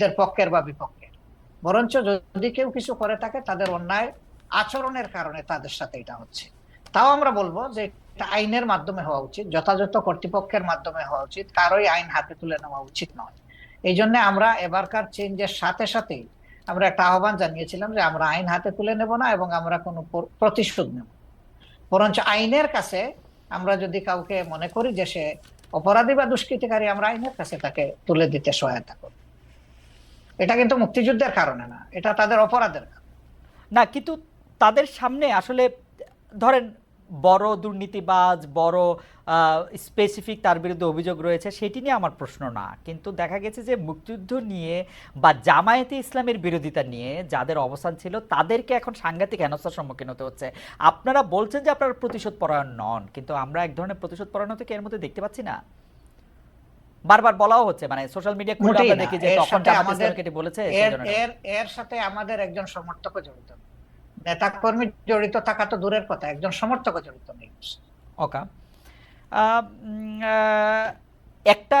এদের পক্ষের বা বিপক্ষের। বরঞ্চ যদি কেউ কিছু করে থাকে, তাদের অন্যায় আচরণের কারণে তাদের সাথে এটা হচ্ছে। তাও আমরা বলব যে এটা আইনের মাধ্যমে হওয়া উচিত, যথাযথ কর্তৃপক্ষের মাধ্যমে হওয়া উচিত, কারোই আইন হাতে তুলে নেওয়া উচিত নয়। এই জন্য আমরা এবারকার চেঞ্জের সাথে সাথেই আমরা একটা আহ্বান জানিয়েছিলাম যে আমরা আইন হাতে তুলে নেব না এবং আমরা কোনো প্রতিশোধ নেব। বরঞ্চ আইনের কাছে আমরা যদি কাউকে মনে করি যে সে অপরাধী বা দুষ্কৃতিকারী, আমরা আইনের কাছে তাকে তুলে দিতে সহায়তা করব এটা কিন্তু মুক্তিযুদ্ধের কারণে না, এটা তাদের অপরাধের। না, কিন্তু তাদের সামনে আসলে, ধরেন, বড় দুর্নীতিবাজ, বড় স্পেসিফিক তার বিরুদ্ধে অভিযোগ রয়েছে, সেটি নিয়ে আমার প্রশ্ন না। কিন্তু দেখা গেছে যে, মুক্তিযুদ্ধ নিয়ে বা জামায়াতে ইসলামের বিরোধিতা নিয়ে যাদের অবস্থান ছিল, তাদেরকে এখন সাংঘাতিক হেনস্থার সম্মুখীন হতে হচ্ছে। আপনারা বলছেন যে, আপনারা প্রতিশোধ পরায়ণ নন, কিন্তু আমরা এক ধরনের প্রতিশোধ পরায়ণ থেকে এর মধ্যে দেখতে পাচ্ছি না? বারবার বলাও হচ্ছে মানে সোশ্যাল মিডিয়া খুলে আমরা দেখি যে তখন আমাদের- ইসলামকে বলেছে এর এর এর সাথে আমাদের একজন সমর্থক জড়িত। নেতা কর্মী জড়িত থাকা তো দূরের কথা একজন সমর্থক জড়িত নেই। ওকা। একটা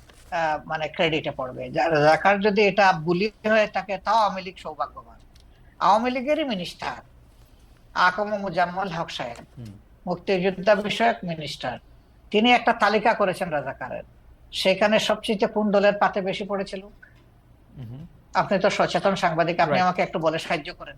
মানে ক্রেডিটে পড়বে। রাজাকার যদি এটা বুলি হয়ে থাকে তাও আওয়ামী লীগ সৌভাগ্যবান। আওয়ামী লীগেরই মিনিস্টার আকম মুজাম্মল হক সাহেব মুক্তিযোদ্ধা বিষয়ক মিনিস্টার তিনি একটা তালিকা করেছেন রাজাকারের। সেখানে সবচেয়ে কোন দলের পাতে বেশি পড়েছিল। আপনি তো সচেতন সাংবাদিক আপনি আমাকে একটু বলে সাহায্য করেন।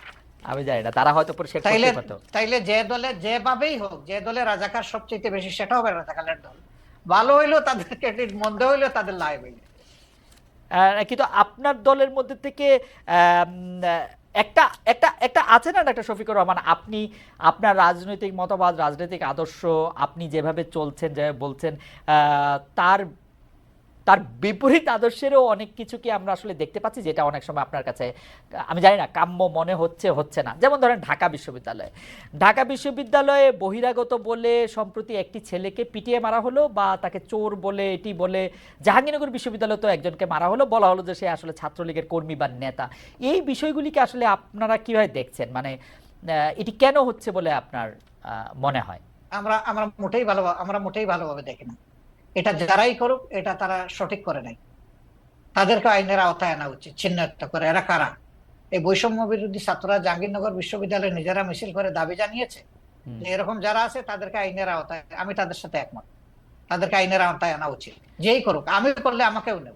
আমি জানি না তারা হয়তো পরিষ্কার তাইলে তাইলে যে দলে যেভাবেই হোক যে দলে রাজাকার সবচেয়ে বেশি সেটা হবে রাজাকালের দল। ভালো হইল তাদের ক্রেডিট মন্দ হইল তাদের লাইবিলিটি আহ, কিন্তু আপনার দলের মধ্যে থেকে একটা একটা একটা আছে না একটা শফিকুর রহমান? আপনি আপনার রাজনৈতিক মতবাদ রাজনৈতিক আদর্শ আপনি যেভাবে চলছেন যেভাবে বলছেন তার তার বিপরীত আদর্শেরও অনেক কিছু কি আমরা আসলে দেখতে পাচ্ছি যেটা অনেক সময় আপনার কাছে, আমি জানি না, কাম্য মনে হচ্ছে হচ্ছে না। যেমন ধরেন ঢাকা বিশ্ববিদ্যালয়। ঢাকা বিশ্ববিদ্যালয়ে বহিরাগত বলে সম্প্রতি একটি ছেলেকে পিটিয়ে মারা হলো বা তাকে চোর বলে, এটি বলে জাহাঙ্গীরনগর বিশ্ববিদ্যালয়ে তো একজনকে মারা হলো। বলা হলো যে সে আসলে ছাত্রলীগের কর্মী বা নেতা। এই বিষয়গুলিকে আসলে আপনারা কীভাবে দেখছেন? মানে এটি কেন হচ্ছে বলে আপনার মনে হয়? আমরা আমরা মোটেই ভালো, আমরা মোটেই ভালোভাবে দেখি না। এটা যারাই করুক এটা তারা সঠিক করে নাই তাদেরকে আইনের আওতায় আনা উচিত ছিন্নত্ব করে। এরা কারা? এই বৈষম্য বিরোধী ছাত্ররা জাহাঙ্গীরনগর বিশ্ববিদ্যালয়ে নিজেরা মিছিল করে দাবি জানিয়েছে এরকম যারা আছে তাদেরকে আইনের আওতায় আমি তাদের সাথে একমত। তাদেরকে আইনের আওতায় আনা উচিত। যেই করুক আমি করলে আমাকেও নেব।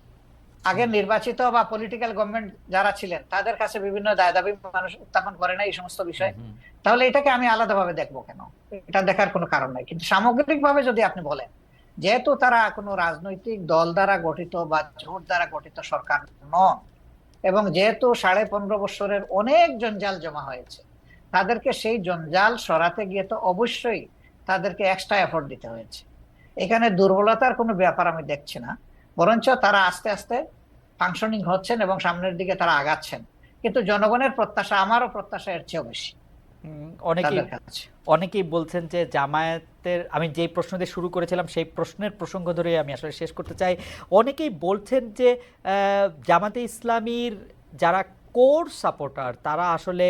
আগে নির্বাচিত বা পলিটিক্যাল গভর্নমেন্ট যারা ছিলেন তাদের কাছে বিভিন্ন দায় দাবি মানুষ উত্থাপন করে না এই সমস্ত বিষয়। তাহলে এটাকে আমি আলাদাভাবে দেখব কেন? এটা দেখার কোনো কারণ নাই। কিন্তু সামগ্রিকভাবে যদি আপনি বলেন যেহেতু তারা কোনো রাজনৈতিক দল দ্বারা গঠিত বা জোট দ্বারা গঠিত সরকার নন এবং যেহেতু সাড়ে পনেরো বছরের অনেক জঞ্জাল জমা হয়েছে তাদেরকে সেই জঞ্জাল সরাতে গিয়ে তো অবশ্যই তাদেরকে এক্সট্রা এফোর্ট দিতে হয়েছে। এখানে দুর্বলতার কোনো ব্যাপার আমি দেখছি না। বরঞ্চ তারা আস্তে আস্তে ফাংশনিং হচ্ছেন এবং সামনের দিকে তারা আগাচ্ছেন। কিন্তু জনগণের প্রত্যাশা আমারও প্রত্যাশা এর চেয়েও বেশি। অনেকেই অনেকেই বলছেন যে জামায়াতের আমি যেই প্রশ্ন দিয়ে শুরু করেছিলাম সেই প্রশ্নের প্রসঙ্গ ধরে আমি আসলে শেষ করতে চাই। অনেকেই বলছেন যে জামাতে ইসলামীর যারা কোর সাপোর্টার তারা আসলে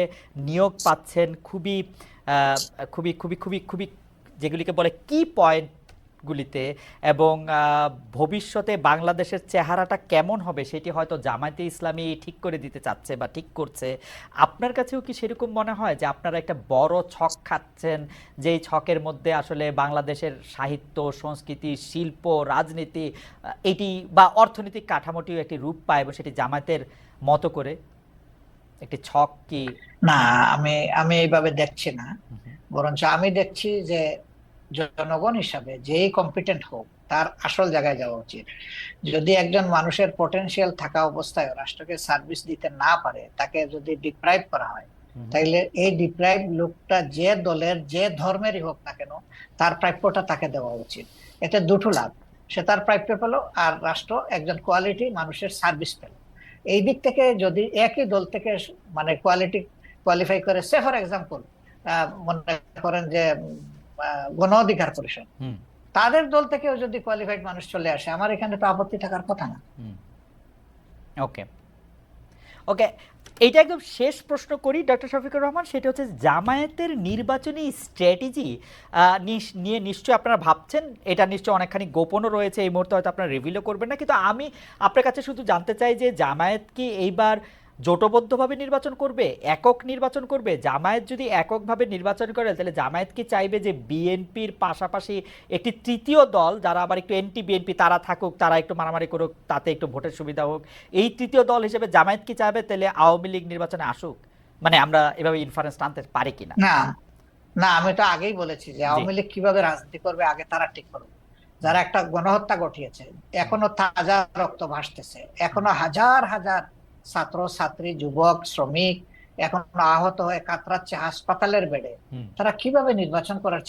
নিয়োগ পাচ্ছেন খুবই আহ, খুবই খুবই খুবই খুবই যেগুলিকে বলে কি পয়েন্টগুলিতে এবং ভবিষ্যতে বাংলাদেশের চেহারাটা কেমন হবে সেটি হয়তো জামায়াতে ইসলামী ঠিক করে দিতে চাচ্ছে বা ঠিক করছে। আপনার কাছেও কি সেরকম মনে হয় যে আপনারা একটা বড় ছক খাচ্ছেন যেই ছকের মধ্যে আসলে বাংলাদেশের সাহিত্য সংস্কৃতি শিল্প রাজনীতি এটি বা অর্থনৈতিক কাঠামোটিও একটি রূপ পায় এবং সেটি জামায়াতের মতো করে? একটি ছক কি? না আমি আমি এইভাবে দেখছি না। বরঞ্চ আমি দেখছি যে জনগণ হিসাবে যেই কম্পিটেন্ট হোক তার আসল জায়গায় যাওয়া উচিত। যদি একজন মানুষের পটেনশিয়াল থাকা অবস্থায় রাষ্ট্রকে সার্ভিস দিতে না পারে তাকে যদি ডিপ্রাইভ করা হয় তাইলে এই ডিপ্রাইভ লোকটা যে দলের যে ধর্মেরই হোক না কেন তার প্রাপ্যটা তাকে দেওয়া উচিত। এতে দুটো লাভ সে তার প্রাপ্য পেল আর রাষ্ট্র একজন কোয়ালিটি মানুষের সার্ভিস পেল। এই দিক থেকে যদি একই দল থেকে মানে কোয়ালিটি কোয়ালিফাই করে সে ফর এক্সাম্পল মনে করেন যে গণ অধিকার পরিষদ। হুম। তাদের দল থেকেও যদি কোয়ালিফাইড মানুষ চলে আসে আমার এখানে তো আপত্তি থাকার কথা না। ওকে। ওকে এইটা একদম শেষ প্রশ্ন করি ডক্টর শফিকুর রহমান। সেটা হচ্ছে জামায়াতের নির্বাচনী স্ট্র্যাটেজি নিয়ে নিশ্চয়ই আপনারা ভাবছেন। এটা নিশ্চয়ই অনেকখানি গোপনও রয়েছে এই মুহূর্তে হয়তো আপনারা রিভিলও করবেন না। কিন্তু আমি আপনার কাছে শুধু জানতে চাই যে জামায়াত কি এইবার জোটবদ্ধভাবে নির্বাচন করবে একক নির্বাচন করবে জামায়াত যদি এককভাবে নির্বাচন করে তাহলে জামায়াত কি চাইবে যে বিএনপির পাশাপাশি একটি তৃতীয় দল যারা আবার একটু এনটি বিএনপি তারা থাকুক তারা একটু মারামারি করুক তাতে একটু ভোটের সুবিধা হোক এই তৃতীয় দল হিসেবে জামায়াত কি চাইবে? তাহলে আওয়ামী লীগ নির্বাচনে আসুক। মানে আমরা এভাবে ইনফারেন্স টানতে পারি কিনা? না না আমি এটা আগেই বলেছি যে আওয়ামী লীগ কীভাবে রাজনীতি করবে আগে তারা ঠিক করবে যারা একটা গণহত্যা ঘটিয়েছে এখনও তাজা রক্ত ভাসতেছে এখনও হাজার হাজার ছাত্র ছাত্রী যুবক শ্রমিক এখন আহত হয়ে কাতরাচ্ছে হাসপাতালের বেডে। তারা কীভাবে নির্বাচন করার